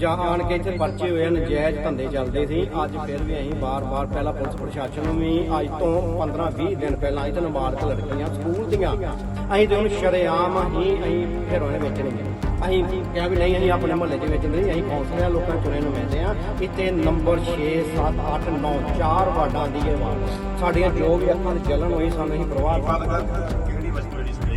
ਜਾਂ ਆਣ ਕੇ ਇੱਥੇ ਪਰਚੇ ਹੋਏ ਨਜਾਇਜ਼ ਧੰਦੇ ਚੱਲਦੇ ਸੀ। ਅੱਜ ਫਿਰ ਵੀ ਅਸੀਂ ਬਾਰ-ਬਾਰ ਪਹਿਲਾਂ ਪੁਲਿਸ ਪ੍ਰਸ਼ਾਸਨ ਨੂੰ ਵੀ ਅੱਜ ਤੋਂ 15-20 ਦਿਨ ਪਹਿਲਾਂ ਇੱਥੇ ਮੁਬਾਰਕ ਲੜਕੀਆਂ, ਸਕੂਲ ਦੀਆਂ, ਅਸੀਂ ਤੇ ਹੁਣ ਸ਼ਰੇਆਮ ਹੀ ਅਸੀਂ ਹੈਰੋਇਨ ਵੇਚਣੀ ਹੈ ਅਸੀਂ ਕਿਹਾ ਵੀ ਨਹੀਂ, ਅਸੀਂ ਆਪਣੇ ਮੁਹੱਲੇ ਦੇ ਵਿੱਚ ਨਹੀਂ, ਅਸੀਂ ਕੌਂਸਲਰ, ਲੋਕਾਂ ਚੁਣੇ ਨੂੰ ਮਿਲਦੇ ਆ ਇੱਥੇ ਨੰਬਰ 6 7 8 9 ਚਾਰ ਵਾਰਡਾਂ ਦੀ ਇਹ ਵਾਰਡ ਸਾਡੀਆਂ ਜੋ ਵੀ ਅੱਖਾਂ ਦੀ ਜਲਨ ਹੋਈ, ਸਾਨੂੰ ਅਸੀਂ ਪ੍ਰਵਾਹ ਕਿਹੜੀ ਵਸਤੂ ਜਿਹੜੀ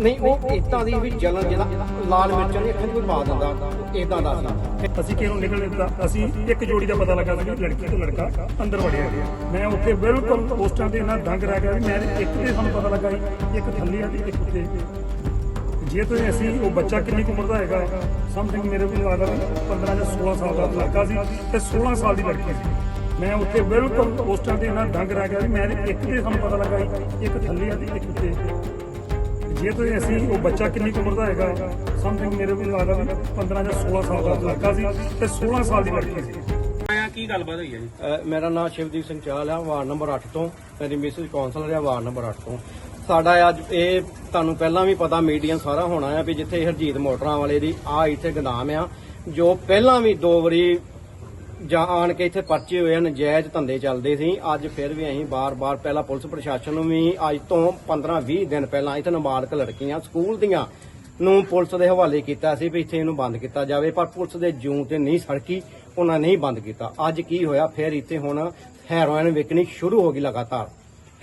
ਨਹੀਂ ਉਹ ਇਦਾਂ ਦੀ ਵੀ ਜਲਨ ਜਿਹੜਾ ਲਾਲ ਮਿਰਚਾਂ ਦੀ ਅੱਖਾਂ 'ਚ ਕੋਈ ਪਾ ਦਿੰਦਾ। ਇਦਾਂ ਦਾ ਸੀ। ਅਸੀਂ ਕਿਹਨੂੰ ਨਿਕਲਣੇ ਦਿੱਤਾ? ਅਸੀਂ ਇੱਕ ਜੋੜੀ ਦਾ ਪਤਾ ਲੱਗਾ ਸੀ ਲੜਕੀ ਤੇ ਲੜਕਾ ਅੰਦਰ ਵੜਿਆ ਮੈਂ ਉੱਥੇ ਬਿਲਕੁਲ ਪੋਸਟਾਂ ਤੇ ਇਹਨਾਂ ਦੰਗ ਰਹਿ ਗਿਆ ਵੀ ਮੈਂ ਇੱਕ ਤੇ ਸਾਨੂੰ ਪਤਾ ਲੱਗਾ ਸੀ ਇੱਕ ਥੱਲੇ ਆ ਤੇ ਇੱਕ ਉੱਤੇ। ਜੇ ਤੁਸੀਂ ਅਸੀਂ ਉਹ ਬੱਚਾ ਕਿੰਨੀ ਉਮਰ ਦਾ ਹੈਗਾ? ਸਮਥਿੰਗ ਮੇਰੇ ਕੋਲ ਲੱਗਦਾ ਵੀ 15 ਜਾਂ 16 ਸਾਲ ਦਾ ਲੜਕਾ ਸੀ ਤੇ 16 ਸਾਲ ਦੀ ਲੜਕੀ ਸੀ। ਮੈਂ ਉੱਥੇ ਬਿਲਕੁਲ ਪੋਸਟਾਂ ਤੇ ਇਹਨਾਂ ਦੰਗ ਰਹਿ ਗਿਆ ਵੀ ਮੈਂ ਇੱਕ ਤੇ ਸਾਨੂੰ ਪਤਾ ਲੱਗਾ ਇੱਕ ਥੱਲੇ ਆ ਤੇ ਇੱਕ ਉੱਤੇ। ਜੇ ਤੁਸੀਂ ਅਸੀਂ ਉਹ ਬੱਚਾ ਕਿੰਨੀ ਕੁ ਉਮਰ ਦਾ ਹੈਗਾ ਸਮਥਿੰਗ ਮੇਰੇ ਕੋਲ ਲੱਗਦਾ ਵੀ 15 ਜਾਂ 16 ਸਾਲ ਦਾ ਲੜਕਾ ਸੀ ਤੇ 16 ਸਾਲ ਦੀ ਲੜਕੀ ਸੀ। ਆਇਆ ਕੀ ਗੱਲਬਾਤ ਹੋਈ ਹੈ ਜੀ? ਅਹ ਮੇਰਾ ਨਾਮ ਸ਼ਿਵਦੀਪ ਸਿੰਘ ਚਾਹਲ ਆ ਵਾਰਡ ਨੰਬਰ 8 ਤੋਂ ਮੇਰੀ ਮਿਸਿਸ ਕਾਉਂਸਲਰ ਆ ਵਾਰਡ ਨੰਬਰ 8 ਤੋਂ। ਸਾਡਾ ਅੱਜ ਇਹ ਤੁਹਾਨੂੰ ਪਹਿਲਾਂ ਵੀ ਪਤਾ ਮੀਡੀਆ ਸਾਰਾ ਹੋਣਾ ਆ ਵੀ ਜਿੱਥੇ ਹਰਜੀਤ ਮੋਟਰਾਂ ਵਾਲੇ ਦੀ ਆ ਇੱਥੇ ਗਦਾਮ ਆ ਜੋ ਪਹਿਲਾਂ ਵੀ ਦੋ ਵਾਰੀ ਜਾਂ ਆਣ ਕੇ ਇੱਥੇ ਪਰਚੇ ਹੋਏ ਆ, ਨਜਾਇਜ਼ ਧੰਦੇ ਚੱਲਦੇ ਸੀ। ਅੱਜ ਫਿਰ ਵੀ ਅਸੀਂ ਬਾਰ-ਬਾਰ ਪਹਿਲਾਂ ਪੁਲਿਸ ਪ੍ਰਸ਼ਾਸਨ ਨੂੰ ਵੀ ਅੱਜ ਤੋਂ 15-20 ਦਿਨ ਪਹਿਲਾਂ ਇੱਥੇ ਨਾਬਾਲਗ ਲੜਕੀਆਂ ਸਕੂਲ ਦੀਆਂ ਨੂੰ ਪੁਲਿਸ ਦੇ ਹਵਾਲੇ ਕੀਤਾ ਸੀ ਵੀ ਇੱਥੇ ਇਹਨੂੰ ਬੰਦ ਕੀਤਾ ਜਾਵੇ ਪਰ ਪੁਲਿਸ ਦੇ ਜੂੰ ਤੇ ਨਹੀਂ ਸੜਕੀ ਉਹਨਾਂ ਨਹੀਂ ਬੰਦ ਕੀਤਾ। ਅੱਜ ਕੀ ਹੋਇਆ? ਫਿਰ ਇੱਥੇ ਹੁਣ ਹੈਰੋਇਨ ਵਿਕਣੀ ਸ਼ੁਰੂ ਹੋ ਗਈ ਲਗਾਤਾਰ।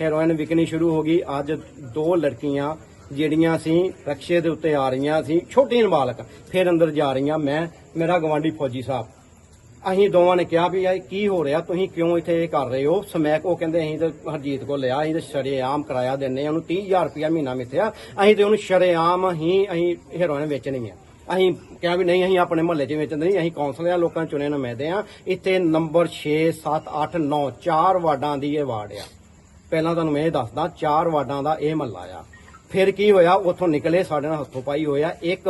ਹੈਰੋਇਨ ਵਿਕਣੀ ਸ਼ੁਰੂ ਹੋ ਗਈ। ਅੱਜ ਦੋ ਲੜਕੀਆਂ ਜਿਹੜੀਆਂ ਸੀ ਰਕਸ਼ੇ ਦੇ ਉੱਤੇ ਆ ਰਹੀਆਂ ਸੀ ਛੋਟੀਆਂ ਨਾਬਾਲਗ। ਫਿਰ ਅੰਦਰ ਜਾ ਰਹੀਆਂ ਮੈਂ ਮੇਰਾ ਗਵਾਂਢੀ ਫੌਜੀ ਸਾਹਿਬ। ਅਸੀਂ ਦੋਵਾਂ ਨੇ ਕਿਹਾ ਵੀ ਇਹ ਕੀ ਹੋ ਰਿਹਾ, ਤੁਸੀਂ ਕਿਉਂ ਇੱਥੇ ਇਹ ਕਰ ਰਹੇ ਹੋ? ਸਮੈਕ ਉਹ ਕਹਿੰਦੇ ਅਸੀਂ ਤਾਂ ਹਰਜੀਤ ਕੋਲ ਲਿਆ, ਅਸੀਂ ਤਾਂ ਸ਼ਰੇਆਮ ਕਿਰਾਇਆ ਦਿੰਨੇ ਆ ਉਹਨੂੰ 30000 ਰੁਪਇਆ ਮਹੀਨਾ ਮਿੱਥਿਆ। ਅਸੀਂ ਤੇ ਉਹਨੂੰ ਸ਼ਰੇਆਮ ਹੀ ਅਸੀਂ ਹੈਰੋਇਨ ਵੇਚਣੀ ਆ ਅਸੀਂ ਕਿਹਾ ਵੀ ਨਹੀਂ, ਅਸੀਂ ਆਪਣੇ ਮਹੱਲੇ 'ਚ ਵੇਚਣ ਨਹੀਂ, ਅਸੀਂ ਕੌਂਸਲਰ ਲੋਕਾਂ ਚੁਣੇ ਨੁਮਾਇੰਦੇ ਆ ਇੱਥੇ ਨੰਬਰ 6 7 8 9 ਚਾਰ ਵਾਰਡਾਂ ਦੀ ਇਹ ਵਾਰਡ ਆ। ਪਹਿਲਾਂ ਤੁਹਾਨੂੰ ਮੈਂ ਇਹ ਦੱਸਦਾ, ਚਾਰ ਵਾਰਡਾਂ ਦਾ ਇਹ ਮਹੱਲਾ ਆ। ਫਿਰ ਕੀ ਹੋਇਆ? ਉੱਥੋਂ ਨਿਕਲੇ, ਸਾਡੇ ਨਾਲ ਹੱਥੋਂ ਪਾਈ ਹੋਇਆ, ਇੱਕ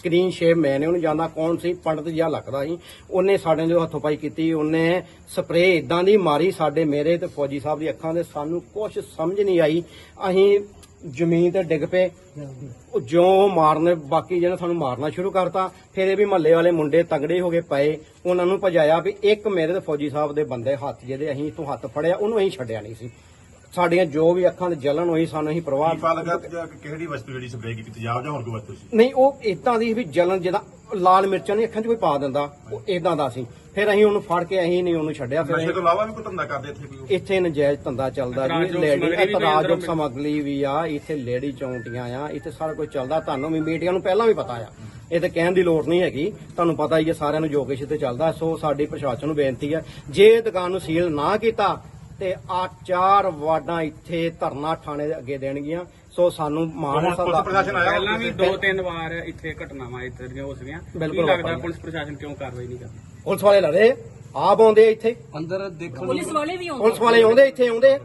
ਸਕਰੀਨ ਸ਼ੇਪ ਮੈਂ ਨੇ ਉਹਨੂੰ ਜਾਂਦਾ ਕੌਣ ਸੀ? ਪੰਡਤ ਜਿਹਾ ਲੱਗਦਾ ਸੀ। ਉਹਨੇ ਸਾਡੇ ਨਾਲ ਹੱਥੋਂ ਪਾਈ ਕੀਤੀ, ਉਹਨੇ ਸਪਰੇਅ ਇਦਾਂ ਦੀ ਮਾਰੀ ਸਾਡੇ ਮੇਰੇ ਤੇ ਫੌਜੀ ਸਾਹਿਬ ਦੀ ਅੱਖਾਂ ਦੇ। ਸਾਨੂੰ ਕੁਝ ਸਮਝ ਨਹੀਂ ਆਈ। ਅਸੀਂ ਜ਼ਮੀਨ ਤੇ ਡਿੱਗ ਪਏ। ਉਹ ਜਿਉਂ ਮਾਰਨੇ, ਬਾਕੀ ਜਿਹਨੇ ਸਾਨੂੰ ਮਾਰਨਾ ਸ਼ੁਰੂ ਕਰਤਾ। ਫਿਰ ਇਹ ਵੀ ਮਹੱਲੇ ਵਾਲੇ ਮੁੰਡੇ ਤਗੜੇ ਹੋ ਗਏ ਪਏ। ਉਹਨਾਂ ਨੂੰ ਭਜਾਇਆ ਵੀ ਇੱਕ ਮੇਰੇ ਤੇ ਫੌਜੀ ਸਾਹਿਬ ਦੇ ਬੰਦੇ ਹੱਥ ਜਿਹਦੇ ਅਸੀਂ ਤੋਂ ਹੱਥ ਫੜਿਆ, ਉਹਨੂੰ ਅਸੀਂ ਛੱਡਿਆ ਨਹੀਂ ਸੀ। ਸਾਡੀਆਂ ਜੋ ਵੀ ਅੱਖਾਂ 'ਤੇ ਜਲਨ ਹੋਈ ਸਾਨੂੰ ਅਸੀਂ ਪ੍ਰਵਾਹ ਕੀ ਪਤਾ ਲੱਗਾ ਕਿ ਕਿਹੜੀ ਵਸਤੂ ਜਿਹੜੀ ਸਪਰੇਅ ਕੀਤੀ? ਆਪ ਜਾਂ ਹੋਰ ਕੋਈ ਵਸਤੂ ਸੀ? ਨਹੀਂ ਉਹ ਇਦਾਂ ਦੀ ਵੀ ਜਲਨ ਜਿਹਦਾ ਲਾਲ ਮਿਰਚਾਂ ਦੀ ਅੱਖਾਂ 'ਚ ਕੋਈ ਪਾ ਦਿੰਦਾ। ਉਹ ਇਦਾਂ ਦਾ ਸੀ। ਫਿਰ ਅਸੀਂ ਉਹਨੂੰ ਫੜ ਕੇ ਅਸੀਂ ਨਹੀਂ ਉਹਨੂੰ ਛੱਡਿਆ। ਫਿਰ ਨਸ਼ੇ ਤੋਂ ਇਲਾਵਾ ਵੀ ਕੋਈ ਧੰਦਾ ਕਰਦੇ ਇੱਥੇ ਕੋਈ ਇੱਥੇ ਨਜਾਇਜ਼ ਧੰਦਾ ਚੱਲਦਾ ਜੀ। ਲੇਡੀ ਸਮੱਗਰੀ ਵੀ ਇਤਰਾਜ਼ਯੋਗ ਸਮੱਗਰੀ ਵੀ ਆ। ਇੱਥੇ ਲੇਡੀ ਚੌਂਟੀਆਂ ਆ। ਇੱਥੇ ਸਾਰਾ ਕੁਝ ਚੱਲਦਾ। ਤੁਹਾਨੂੰ ਵੀ ਮੀਡੀਆ ਨੂੰ ਪਹਿਲਾਂ ਵੀ ਪਤਾ ਆ। ਇਹ ਤੇ ਕਹਿਣ ਦੀ ਲੋੜ ਨਹੀਂ ਹੈਗੀ। ਤੁਹਾਨੂੰ ਪਤਾ ਹੀ ਹੈ ਸਾਰਿਆਂ ਨੂੰ ਜੋ ਕੁਛ ਇੱਥੇ ਚੱਲਦਾ। ਸੋ ਸਾਡੀ ਪ੍ਰਸ਼ਾਸਨ ਨੂੰ ਬੇਨਤੀ ਹੈ ਜੇ ਦੁਕਾਨ ਨੂੰ ਸੀਲ ਨਾ ਕੀਤਾ ਤੇ ਆ ਚਾਰ ਵਾਰਡਾਂ ਇੱਥੇ ਧਰਨਾ ਥਾਣੇ ਦੇ ਅੱਗੇ ਦੇਣਗੀਆਂ। ਸੋ ਸਾਨੂੰ ਮਾਣ ਹੈ ਪੁਲਿਸ ਪ੍ਰਸ਼ਾਸਨ ਆਇਆ। ਪਹਿਲਾਂ ਵੀ ਦੋ ਤਿੰਨ ਵਾਰ ਇੱਥੇ ਘਟਨਾਵਾਂ ਇੱਥੇ ਦੀਆਂ ਹੋ ਸਕੀਆਂ। ਕੀ ਬਿਲਕੁਲ ਲੱਗਦਾ। ਪੁਲਿਸ ਪ੍ਰਸ਼ਾਸਨ ਕਿਉਂ ਕਾਰਵਾਈ ਨਹੀਂ ਕਰਦੀ? ਪੁਲਿਸ ਵਾਲੇ ਲੜੇ ਆਪ ਆਉਂਦੇ ਇੱਥੇ। ਪੁਲਿਸ ਵਾਲੇ ਵੀ ਆਉਂਦੇ। ਪੁਲਿਸ ਵਾਲੇ ਆਉਂਦੇ ਇੱਥੇ ਆਉਂਦੇ।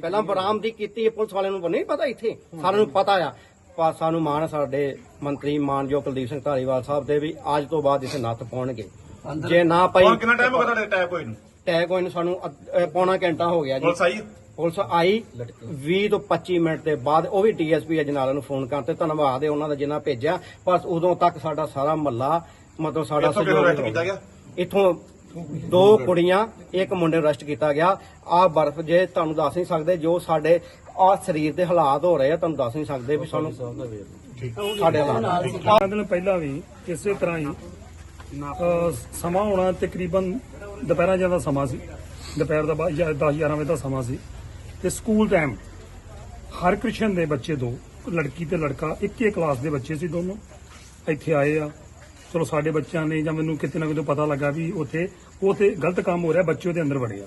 ਪਹਿਲਾਂ ਬਰਾਮਦੀ ਕੀਤੀ ਹੈ। ਪੁਲਿਸ ਵਾਲਿਆਂ ਨੂੰ ਨਹੀਂ ਪਤਾ ਇੱਥੇ। ਸਾਰਿਆਂ ਨੂੰ ਪਤਾ ਆ। ਪਰ ਸਾਨੂੰ ਮਾਣ ਹੈ ਸਾਡੇ ਮੰਤਰੀ ਮਾਨਯੋਗ ਕੁਲਦੀਪ ਸਿੰਘ ਧਾਲੀਵਾਲ ਸਾਹਿਬ ਦੇ ਵੀ ਅੱਜ ਤੋਂ ਬਾਅਦ ਇੱਥੇ ਨੱਥ ਪਾਉਣਗੇ। ਜੇ ਨਾ ਪਈ ਹੁਣ ਕਿੰਨਾ ਟਾਈਮ ਹੋ ਗਿਆ ਤੁਹਾਡੇ ਟੈਪ ਹੋਏ ਨੂੰ? ਟੈਗ ਹੋਏ ਨੂੰ ਸਾਨੂੰ ਪੌਣਾ ਘੰਟਾ ਹੋ ਗਿਆ ਜੀ। ਪੁਲਿਸ ਆਈ? ਪੁਲਿਸ ਆਈ 20 ਤੋਂ 25 ਮਿੰਟ ਦੇ ਬਾਅਦ ਉਹ ਵੀ ਡੀਐਸਪੀ ਅਜਨਾਲਾ ਨੂੰ ਫੋਨ ਕਰਤੇ ਧੰਨਵਾਦ ਹੈ ਉਹਨਾਂ ਦਾ ਜਿੰਨਾ ਭੇਜਿਆ। ਪਰ ਉਦੋਂ ਤੱਕ ਸਾਡਾ ਸਾਰਾ ਮਹੱਲਾ ਮਤਲਬ ਸਾਡਾ ਇੱਥੋਂ ਕਿਹਨੂੰ ਕੀਤਾ ਗਿਆ? ਇੱਥੋਂ ਦੋ ਕੁੜੀਆਂ ਇੱਕ ਮੁੰਡੇ ਨੂੰ ਅਰੈਸਟ ਕੀਤਾ ਗਿਆ। ਆ ਬਰਫ਼ ਜੇ ਤੁਹਾਨੂੰ ਦੱਸ ਨਹੀਂ ਸਕਦੇ ਜੋ ਸਾਡੇ ਆ ਸਰੀਰ ਦੇ ਹਾਲਾਤ ਹੋ ਰਹੇ ਆ ਤੁਹਾਨੂੰ ਦੱਸ ਨਹੀਂ ਸਕਦੇ ਵੀ ਸਾਨੂੰ ਸਾਡੇ ਹਾਲਾਤ। ਦਿਨ ਪਹਿਲਾਂ ਵੀ ਇਸੇ ਤਰ੍ਹਾਂ ਹੀ ਅਹ, ਸਮਾਂ ਹੋਣਾ ਤਕਰੀਬਨ ਦੁਪਹਿਰਾਂ ਜਿਹਾ ਦਾ ਸਮਾਂ ਸੀ। ਦੁਪਹਿਰ ਦਾ 10 11 ਵਜੇ ਦਾ ਸਮਾਂ ਸੀ। ਤੇ ਸਕੂਲ ਟਾਈਮ ਹਰ ਕ੍ਰਿਸ਼ਨ ਦੇ ਬੱਚੇ ਦੋ, ਲੜਕੀ ਤੇ ਲੜਕਾ, ਇੱਕੇ ਕਲਾਸ ਦੇ ਬੱਚੇ ਸੀ ਦੋਨੋਂ। ਇੱਥੇ ਆਏ ਆ। ਚਲੋ ਸਾਡੇ ਬੱਚਿਆਂ ਨੇ ਜਾਂ ਮੈਨੂੰ ਕਿਤੇ ਨਾ ਕਿਤੇ ਪਤਾ ਲੱਗਾ ਵੀ ਉੱਥੇ, ਉਹ ਤੇ ਗਲਤ ਕੰਮ ਹੋ ਰਿਹਾ, ਬੱਚੇ ਉਹਦੇ ਅੰਦਰ ਵੜੇ ਆ।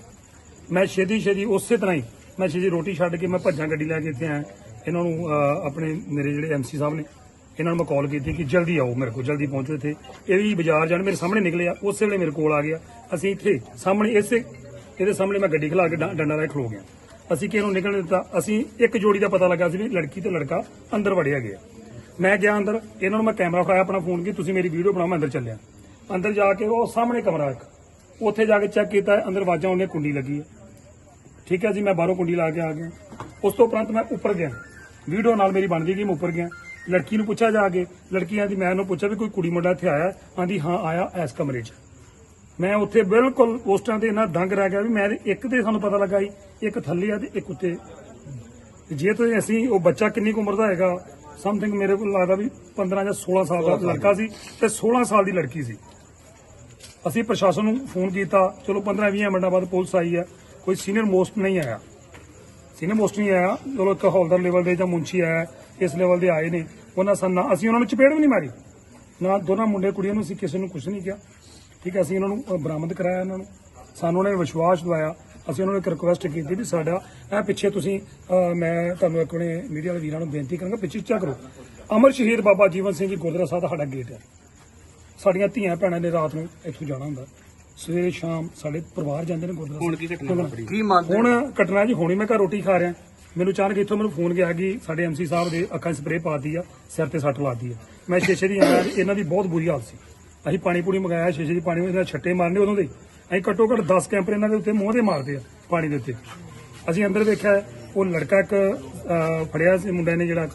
ਮੈਂ ਛੇਤੀ ਛੇਦੀ ਉਸੇ ਤਰ੍ਹਾਂ ਹੀ, ਮੈਂ ਛੇਦੀ ਰੋਟੀ ਛੱਡ ਕੇ ਮੈਂ ਭੱਜਾਂ ਗੱਡੀ ਲੈ ਕੇ ਇੱਥੇ ਆਇਆ। ਇਹਨਾਂ ਨੂੰ ਆਪਣੇ ਮੇਰੇ ਜਿਹੜੇ ਐਮਸੀ ਸਾਹਿਬ ਨੇ ਇਹਨਾਂ ਨੂੰ ਮੈਂ ਕਾਲ ਕੀਤੀ ਕਿ ਜਲਦੀ ਆਓ ਮੇਰੇ ਕੋਲ, ਜਲਦੀ ਪਹੁੰਚੋ ਇੱਥੇ। ਇਹ ਵੀ ਬਾਜ਼ਾਰ ਜਾਣ, ਮੇਰੇ ਸਾਹਮਣੇ ਨਿਕਲਿਆ ਉਸੇ ਵੇਲੇ ਮੇਰੇ ਕੋਲ ਆ ਗਿਆ। ਅਸੀਂ ਇੱਥੇ ਸਾਹਮਣੇ ਇਸੇ, ਇਹਦੇ ਸਾਹਮਣੇ ਮੈਂ ਗੱਡੀ ਖਲਾ ਕੇ ਡੰਡਾ ਲੈ ਖਲੋ ਗਿਆ। ਅਸੀਂ ਕਿਹਨੂੰ ਨਿਕਲਣ ਦਿੱਤਾ? ਅਸੀਂ ਇੱਕ ਜੋੜੀ ਦਾ ਪਤਾ ਲੱਗਾ ਸੀ ਵੀ ਲੜਕੀ ਤੇ ਲੜਕਾ ਅੰਦਰ ਵੜਿਆ ਗਿਆ। ਮੈਂ ਗਿਆ ਅੰਦਰ, ਇਹਨਾਂ ਨੂੰ ਮੈਂ ਕੈਮਰਾ ਫੜਾਇਆ ਆਪਣਾ ਫੋਨ ਕੀ ਤੁਸੀਂ ਮੇਰੀ ਵੀਡੀਓ ਬਣਾਓ, ਮੈਂ ਅੰਦਰ ਚੱਲਿਆ। ਅੰਦਰ ਜਾ ਕੇ ਉਹ ਸਾਹਮਣੇ ਕਮਰਾ ਇੱਕ, ਉੱਥੇ ਜਾ ਕੇ ਚੈੱਕ ਕੀਤਾ, ਅੰਦਰ ਵਾਜਾਂ ਉਹਨੇ ਕੁੰਡੀ ਲੱਗੀ ਹੈ। ਠੀਕ ਹੈ ਜੀ, ਮੈਂ ਬਾਹਰੋਂ ਕੁੰਡੀ ਲਾ ਕੇ ਆ ਗਿਆ। ਉਸ ਤੋਂ ਉਪਰੰਤ ਮੈਂ ਉੱਪਰ ਗਿਆ। ਵੀਡੀਓ ਨਾਲ ਮੇਰੀ ਬਣਦੀ ਗਈ ਮੈਂ ਉੱਪਰ ਗਿਆ। ਲੜਕੀ ਨੂੰ ਪੁੱਛਿਆ ਜਾ ਕੇ ਲੜਕੀਆਂ ਦੀ ਮੈਂ ਨੂੰ ਪੁੱਛਿਆ ਵੀ ਕੋਈ ਕੁੜੀ ਮੁੰਡਾ ਇੱਥੇ ਆਇਆ? ਆਂਦੀ ਹਾਂ ਆਇਆ ਇਸ ਕਮਰੇ 'ਚ। ਮੈਂ ਉੱਥੇ ਬਿਲਕੁਲ ਉਸ ਟਾਈਮ ਤੇ ਇੰਨਾ ਦੰਗ ਰਹਿ ਗਿਆ ਵੀ ਮੈਂ ਇੱਕ ਤੇ ਸਾਨੂੰ ਪਤਾ ਲੱਗਾ ਸੀ ਇੱਕ ਥੱਲੇ ਆ ਤੇ ਇੱਕ ਉੱਤੇ। ਜੇ ਤੇ ਅਸੀਂ ਉਹ ਬੱਚਾ ਕਿੰਨੀ ਕੁ ਉਮਰ ਦਾ ਹੈਗਾ ਸਮਥਿੰਗ ਮੇਰੇ ਕੋਲ ਲੱਗਦਾ ਵੀ 15 ਜਾਂ 16 ਸਾਲ ਦਾ ਲੜਕਾ ਸੀ ਤੇ 16 ਸਾਲ ਦੀ ਲੜਕੀ ਸੀ। ਅਸੀਂ ਪ੍ਰਸ਼ਾਸਨ ਨੂੰ ਫੋਨ ਕੀਤਾ ਚਲੋ 15-20 ਮਿੰਟਾਂ ਬਾਅਦ ਪੁਲਿਸ ਆਈ ਹੈ ਕੋਈ ਸੀਨੀਅਰ ਮੋਸਟ ਨਹੀਂ ਆਇਆ। ਸੀਨੀਅਰ ਮੋਸਟ ਨਹੀਂ ਆਇਆ ਚਲੋ ਇੱਕ ਹੌਲਦਾਰ ਲੈਵਲ ਦੇ ਜਾਂ ਮੁੰਸ਼ੀ ਆਇਆ। ਇਸ ਲੈਵਲ ਦੇ ਆਏ ਨੇ। ਉਹਨਾਂ ਸਾਨੂੰ ਅਸੀਂ ਉਹਨਾਂ ਨੂੰ ਚਪੇੜ ਵੀ ਨਹੀਂ ਮਾਰੀ ਨਾ ਦੋਨਾਂ ਮੁੰਡੇ ਕੁੜੀਆਂ ਨੂੰ ਅਸੀਂ ਕਿਸੇ ਨੂੰ ਕੁਝ ਨਹੀਂ ਕਿਹਾ। ਠੀਕ ਹੈ ਅਸੀਂ ਉਹਨਾਂ ਨੂੰ ਬਰਾਮਦ ਕਰਾਇਆ ਉਹਨਾਂ ਨੂੰ। ਸਾਨੂੰ ਉਹਨਾਂ ਨੇ ਵਿਸ਼ਵਾਸ ਦਿਵਾਇਆ। ਅਸੀਂ ਉਹਨਾਂ ਨੂੰ ਇੱਕ ਰਿਕੁਐਸਟ ਕੀਤੀ ਵੀ ਸਾਡਾ ਇਹ ਪਿੱਛੇ ਤੁਸੀਂ ਮੈਂ ਤੁਹਾਨੂੰ ਆਪਣੇ ਮੀਡੀਆ ਵਾਲੇ ਵੀਰਾਂ ਨੂੰ ਬੇਨਤੀ ਕਰਾਂਗਾ ਪਿੱਛੇ ਚੈੱਕ ਕਰੋ। ਅਮਰ ਸ਼ਹੀਦ ਬਾਬਾ ਜੀਵਨ ਸਿੰਘ ਜੀ ਗੁਰਦੁਆਰਾ ਸਾਹਿਬ ਦਾ ਸਾਡਾ ਗੇਟ ਹੈ। ਸਾਡੀਆਂ ਧੀਆਂ ਭੈਣਾਂ ਨੇ ਰਾਤ ਨੂੰ ਇੱਥੋਂ ਜਾਣਾ ਹੁੰਦਾ। ਸਵੇਰੇ ਸ਼ਾਮ ਸਾਡੇ ਪਰਿਵਾਰ ਜਾਂਦੇ ਨੇ ਗੁਰਦੁਆਰਾ ਹੁਣ ਕੀ ਘਟਨਾ ਵਾਪਰੀ? ਹੁਣ ਘਟਨਾ ਜੀ ਹੁਣੀ ਮੈਂ ਘਰ ਰੋਟੀ ਖਾ ਰਿਹਾ। ਮੈਨੂੰ ਅਚਾਨਕ ਇੱਥੋਂ ਮੈਨੂੰ ਫੋਨ ਗਿਆ ਕਿ ਸਾਡੇ ਐਮਸੀ ਸਾਹਿਬ ਦੇ ਅੱਖਾਂ 'ਚ ਸਪਰੇਅ ਪਾਤੀ ਆ, ਸਿਰ ਤੇ ਸੱਟ ਲਾਤੀ ਆ। ਮੈਂ ਸ਼ੀਸ਼ੇ ਦੀ ਆਇਆ ਇਹਨਾਂ ਦੀ ਬਹੁਤ ਬੁਰੀ ਹਾਲਤ ਸੀ। ਅਸੀਂ ਪਾਣੀ ਪੂਣੀ ਮੰਗਾਇਆ, ਸ਼ੀਸ਼ੇ ਦੀ ਪਾਣੀ ਇਹਨਾਂ ਛੱਟੇ ਮਾਰਨੇ ਉਦੋਂ ਦੇ। ਅਸੀਂ ਘੱਟੋ ਘੱਟ 10 ਕੈਂਪਰ ਇਹਨਾਂ ਦੇ ਉੱਤੇ ਮੂੰਹ ਦੇ ਮਾਰਦੇ ਆ, ਪਾਣੀ ਦੇ ਉੱਤੇ। ਅਸੀਂ ਅੰਦਰ ਵੇਖਿਆ, ਉਹ ਲੜਕਾ ਇੱਕ ਫੜਿਆ ਸੀ ਮੁੰਡੇ ਨੇ ਜਿਹੜਾ।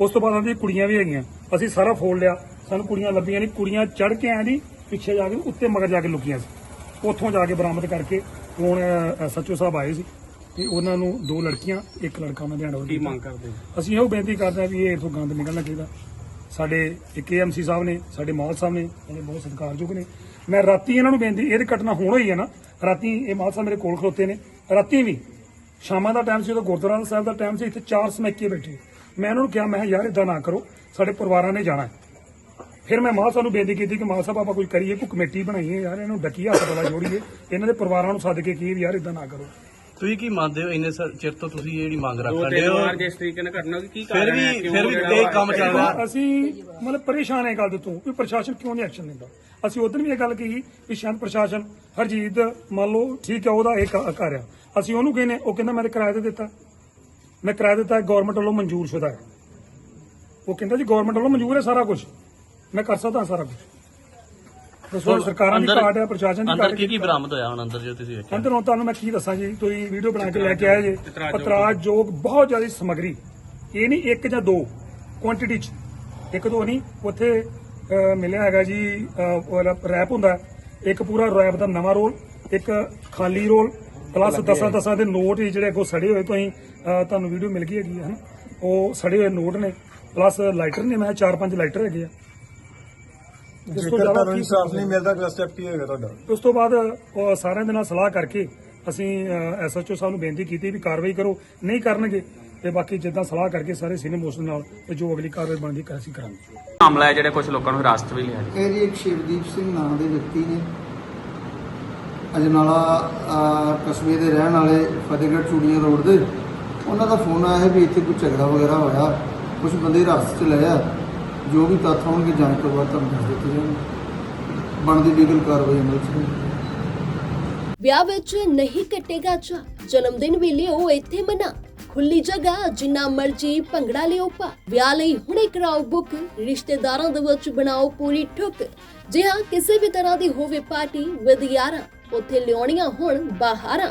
ਉਸ ਤੋਂ ਬਾਅਦ ਆਂਦੀ ਕੁੜੀਆਂ ਵੀ ਹੈਗੀਆਂ। ਅਸੀਂ ਸਾਰਾ ਫੋਲ ਲਿਆ। ਸਾਨੂੰ ਕੁੜੀਆਂ ਲੱਭੀਆਂ ਨਹੀਂ। ਕੁੜੀਆਂ ਚੜ ਕੇ ਆਏ ਦੀ ਪਿੱਛੇ ਜਾ ਕੇ, ਉੱਤੇ ਮਗਰ ਜਾ ਕੇ ਲੁਕੀਆਂ ਸੀ। ਉੱਥੋਂ ਜਾ ਕੇ ਬਰਾਮਦ ਕਰਕੇ ਹੁਣ ਸੱਚੋ ਸਾਹਿਬ ਆਏ ਸੀ। ਤੇ ਉਹਨਾਂ ਨੂੰ ਦੋ ਲੜਕੀਆਂ ਇੱਕ ਲੜਕਾ ਉਹਨਾਂ ਦੇ ਹੈਂਡਓਵਰ ਕੀ ਮੰਗ ਕਰਦੇ ਹੋ? ਅਸੀਂ ਇਹੋ ਬੇਨਤੀ ਕਰਦੇ ਹਾਂ ਵੀ ਇਹ ਇਥੋਂ ਗੰਦ ਨਿਕਲਣਾ ਚਾਹੀਦਾ। ਸਾਡੇ ਇੱਕ ਏਐਮਸੀ ਸਾਹਿਬ ਨੇ ਸਾਡੇ ਮਾਲ ਸਾਹਿਬ ਨੇ ਜਿਹੜੇ ਬਹੁਤ ਸਤਿਕਾਰਯੋਗ ਨੇ। ਮੈਂ ਰਾਤੀ ਇਹਨਾਂ ਨੂੰ ਬੇਨਤੀ ਇਹ ਤੇ ਘਟਨਾ ਹੋਣ ਹੋਈ ਹੈ ਨਾ ਰਾਤੀ ਇਹ ਮਾਲ ਸਾਹਿਬ ਮੇਰੇ ਕੋਲ ਖਲੋਤੇ ਨੇ। ਰਾਤੀ ਵੀ ਸ਼ਾਮਾਂ ਦਾ ਟਾਈਮ ਸੀ ਉਦੋਂ ਗੁਰਦੁਆਰਾ ਸਾਹਿਬ ਦਾ ਟਾਈਮ ਸੀ ਇੱਥੇ ਚਾਰ ਸਮੈਕੇ ਬੈਠੇ। ਮੈਂ ਇਹਨਾਂ ਨੂੰ ਕਿਹਾ ਮੈਂ ਯਾਰ ਇਦਾਂ ਨਾ ਕਰੋ ਸਾਡੇ ਪਰਿਵਾਰਾਂ ਨੇ ਜਾਣਾ ਹੈ। ਫਿਰ ਮੈਂ ਮਾਲ ਸਾਹਿਬ ਨੂੰ ਬੇਨਤੀ ਕੀਤੀ ਕਿ ਮਾਲ ਸਾਹਿਬ ਆਪਾਂ ਕੋਈ ਕਰੀਏ ਕੋਈ ਕਮੇਟੀ ਬਣਾਈਏ ਯਾਰ ਇਹਨੂੰ ਡੱਕੀ ਹੱਥ ਬਲਾ ਜੋੜੀਏ। ਇਹਨਾਂ ਦੇ ਪਰਿਵਾਰਾਂ ਨੂੰ ਸੱਦ ਕੇ ਕੀ ਯਾਰ ਇਦਾਂ ਨਾ ਕਰੋ। ਤੁਸੀਂ ਕੀ ਮੰਨਦੇ ਹੋ? ਇੰਨੇ ਸ- ਚਿਰ ਤੋਂ ਤੁਸੀਂ ਇਹ ਜਿਹੜੀ ਮੰਗ ਰੱਖ ਦੋ ਰਹੇ ਤਿੰਨ ਹੋ? ਵਾਰ ਜਿਸ ਤਰੀਕੇ ਨਾਲ ਘਟਨਾ ਹੋਈ ਕੀ ਫਿਰ ਕਾਰਨ ਵੀ ਕਿਉਂ ਫਿਰ ਵੀ ਜਿਹੜਾ ਇਹ ਕੰਮ ਚੱਲ ਰਿਹਾ ਅਸੀਂ ਮਤਲਬ ਪਰੇਸ਼ਾਨ ਹੈ ਗੱਲ ਤੋਂ ਵੀ ਪ੍ਰਸ਼ਾਸਨ ਕਿਉਂ ਨਹੀਂ ਐਕਸ਼ਨ ਲੈਂਦਾ? ਅਸੀਂ ਉਦੋਂ ਵੀ ਇਹ ਗੱਲ ਕਹੀ ਵੀ ਸ਼ਾਇਦ ਪ੍ਰਸ਼ਾਸਨ ਹਰਜੀਤ ਮੰਨ ਲਓ ਠੀਕ ਹੈ ਉਹਦਾ ਇਹ ਕ- ਕਰ ਰਿਹਾ। ਅਸੀਂ ਉਹਨੂੰ ਕਹਿੰਨੇ ਉਹ ਕਹਿੰਦਾ ਮੈਂ ਤੇ ਕਿਰਾਏ ਤੇ ਦਿੱਤਾ। ਮੈਂ ਕਿਰਾਏ ਦਿੱਤਾ ਗਵਰਨਮੈਂਟ ਵੱਲੋਂ ਮਨਜ਼ੂਰ ਸ਼ੁਦਾ ਹੈ। ਉਹ ਕਹਿੰਦਾ ਜੀ ਗਵਰਨਮੈਂਟ ਵੱਲੋਂ ਮਨਜ਼ੂਰ ਹੈ ਸਾਰਾ ਕੁਝ ਮੈਂ ਕਰ ਸਕਦਾ ਸਾਰਾ ਕੁਝ ਦੱਸੋ ਸਰਕਾਰਾਂ ਦੀ ਕਾਟ ਹੈ ਪ੍ਰਸ਼ਾਸਨ ਦੀ ਅੰਦਰ ਕਾਟ ਕੀ ਕੀ ਬਰਾਮਦ ਹੋਇਆ ਹੁਣ ਅੰਦਰ ਜੋ ਤੁਸੀਂ ਵੇਖਿਆ? ਅੰਦਰੋਂ ਤੁਹਾਨੂੰ ਮੈਂ ਕੀ ਦੱਸਾਂ ਜੀ ਤੁਸੀਂ ਵੀਡੀਓ ਬਣਾ ਕੇ ਲੈ ਕੇ ਆਏ ਜੇ। ਪਤਰਾਜ ਜੋਗ। ਬਹੁਤ ਜ਼ਿਆਦਾ ਸਮਗਰੀ। ਇਹ ਨਹੀਂ ਇੱਕ ਜਾਂ ਦੋ ਕੁਆਂਟੀਟੀ ਚ। ਇੱਕ ਦੋ ਨਹੀਂ ਉੱਥੇ ਅਹ, ਮਿਲਿਆ ਹੈਗਾ ਜੀ ਰੈਪ ਹੁੰਦਾ। ਇੱਕ ਪੂਰਾ ਰੈਪ ਦਾ ਨਵਾਂ ਰੋਲ ਇੱਕ ਖਾਲੀ ਰੋਲ ਪਲੱਸ ਦਸਾਂ ਦਸਾਂ ਦੇ ਨੋਟ ਜਿਹੜੇ ਅੱਗੋਂ ਸੜੇ ਹੋਏ ਤੁਸੀਂ ਤੁਹਾਨੂੰ ਵੀਡੀਓ ਮਿਲ ਗਈ ਹੈਗੀ ਹੈ ਹਨਾ ਉਹ ਸੜੇ ਹੋਏ ਨੋਟ ਨੇ ਪਲੱਸ ਲਾਈਟਰ ਨੇ ਮੈਂ ਚਾਰ ਪੰਜ ਲਾਈਟਰ ਹੈਗੇ ਆ। ਇਸ ਤੋਂ ਜੇਕਰ ਜ਼ਿਆਦਾ ਤੁਹਾਨੂੰ ਕੀ ਇਨਸਾਫ ਨਹੀਂ ਮਿਲਦਾ ਅਗਲਾ ਸਟੈਪ ਕੀ ਹੋਏਗਾ ਤੁਹਾਡਾ? ਉਸ ਤੋਂ ਬਾਅਦ ਉਹ ਸਾਰਿਆਂ ਦੇ ਨਾਲ ਸਲਾਹ ਕਰਕੇ ਅਸੀਂ ਐਸਐਚਓ ਸਾਹਿਬ ਨੂੰ ਬੇਨਤੀ ਕੀਤੀ ਵੀ ਕਾਰਵਾਈ ਕਰੋ। ਨਹੀਂ ਕਰਨਗੇ ਤੇ ਬਾਕੀ ਜਿੱਦਾਂ ਸਲਾਹ ਕਰਕੇ ਸਾਰੇ ਸੀਨੀਅਰ ਮੋਸਟ ਨਾਲ ਤੇ ਜੋ ਅਗਲੀ ਕਾਰਵਾਈ ਬਣਦੀ ਕਰ ਅਸੀਂ ਕਰਾਂਗੇ। ਮਾਮਲਾ ਹੈ ਜਿਹੜੇ ਕੁਝ ਲੋਕਾਂ ਨੂੰ ਹਿਰਾਸਤ ਵੀ ਲਿਆ। ਇਹ ਜੀ ਇੱਕ ਸ਼ਿਵਦੀਪ ਸਿੰਘ ਨਾਮ ਦੇ ਵਿਅਕਤੀ ਨੇ। ਅਜਨਾਲਾ ਅਹ, ਕਸਬੇ ਦੇ ਰਹਿਣ ਵਾਲੇ ਫਤਿਹਗੜ੍ਹ ਚੂੜੀਆਂ ਰੋਡ ਦੇ। ਉਹਨਾਂ ਦਾ ਫੋਨ ਆਇਆ ਹੈ ਵੀ ਇੱਥੇ ਕੋਈ ਝਗੜਾ ਵਗੈਰਾ ਹੋਇਆ। ਕੁਝ ਬੰਦੇ ਰਸਤੇ 'ਚ ਲਏ ਆ। ਜੋ ਵੀ ਤੱਥ ਹੋਣਗੇ ਜਾਂਚ ਤੋਂ ਬਾਅਦ ਤੁਹਾਨੂੰ ਦੱਸ ਦਿੱਤੇ ਜਾਣਗੇ। ਬਣਦੀ ਲੀਗਲ ਕਾਰਵਾਈ ਅਮਲ 'ਚ ਹੋਵੇਗੀ ਵਿਆਹ ਵਿੱਚ ਨਹੀਂ ਕੱਟੇਗਾ ਚਾ ਜਨਮ ਦਿਨ ਵੀ ਲਿਓ ਇੱਥੇ ਮਨਾ। ਖੁੱਲੀ ਜਗ੍ਹਾ, ਜਿੰਨਾ ਮਰਜ਼ੀ ਭੰਗੜਾ ਲਿਓ ਪਾ। ਵਿਆਹ ਲਈ ਹੁਣੇ ਕਰਾਓ ਬੁੱਕ ਰਿਸ਼ਤੇਦਾਰਾਂ ਦੇ ਵਿੱਚ ਬਣਾਓ ਪੂਰੀ ਠੁੱਕ। ਜੇ ਹਾਂ, ਕਿਸੇ ਵੀ ਤਰ੍ਹਾਂ ਦੀ ਹੋਵੇ ਪਾਰਟੀ ਵਿਦ ਯਾਰਾਂ ਉੱਥੇ ਲਿਆਉਣੀਆਂ ਹੁਣ ਬਾਹਰਾਂ